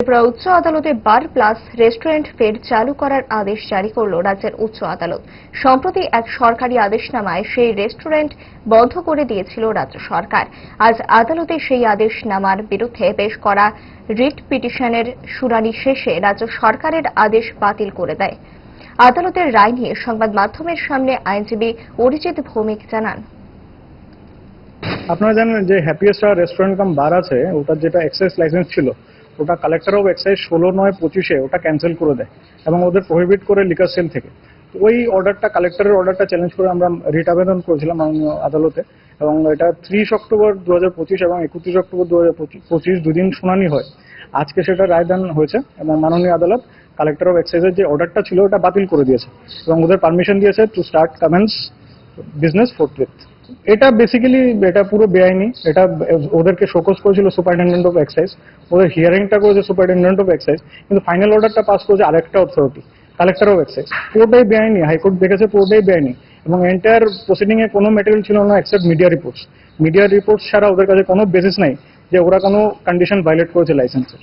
ত্রিপুরা উচ্চ আদালতে বার plus restaurant ফের চালু করার আদেশ জারি করল রাজ্যের উচ্চ আদালত। সম্প্রতি এক সরকারি আদেশনামায় সেই রেস্টুরেন্ট বন্ধ করে দিয়েছিল রাজ্য সরকার। আজ আদালতে সেই আদেশনামার বিরুদ্ধে পেশ করা রিট পিটিশনের শুনানি শেষে রাজ্য সরকারের আদেশ বাতিল করে দেয়। আদালতের রায় নিয়ে সংবাদ মাধ্যমের সামনে আইনজীবী অরিজিৎ ভৌমিক জানান। আপনারা জানেন যে হ্যাপিয়েস্ট রেস্টুরেন্ট কাম বার আছে, ওটার যেটা এক্সাইজ লাইসেন্স ছিল ওটা কালেক্টর অফ এক্সাইজ ষোলো নয় পঁচিশে ওটা ক্যান্সেল করে দেয় এবং ওদের প্রহিবিট করে লিকার সেল থেকে। তো ওই অর্ডারটা কালেক্টরের অর্ডারটা চ্যালেঞ্জ করে আমরা রিট আবেদন করেছিলাম মাননীয় আদালতে এবং এটা ত্রিশ অক্টোবর দু হাজার পঁচিশ এবং একত্রিশ অক্টোবর দু পঁচিশ দুদিন শুনানি হয়। আজকে সেটা রায়দান হয়েছে এবং মাননীয় আদালত কালেক্টর অফ এক্সাইজের যে অর্ডারটা ছিল ওটা বাতিল করে দিয়েছে এবং ওদের পারমিশন দিয়েছে to start commence business forthwith এটা বেসিক্যালি এটা পুরো বেআইনি। এটা ওদেরকে শোকস করেছিল সুপারিনটেন্ডেন্ট অফ এক্সাইজ ওদের হিয়ারিংটা করেছে সুপারিনটেন্ডেন্ট অফ এক্সাইজ কিন্তু ফাইনাল অর্ডারটা পাস করেছে আরেকটা অথরিটি কালেক্টর অফ এক্সাইজ পুরোটাই বেআইনি হাইকোর্ট দেখেছে, পুরোটাই বেআইনি। এবং এন্টায়ার প্রসিডিং এ কোনো মেটেরিয়াল ছিল না except media reports media reports ছাড়া ওদের কাছে কোনো বেসিস নাই যে ওরা কোনো কন্ডিশন ভাইলেট করেছে লাইসেন্সের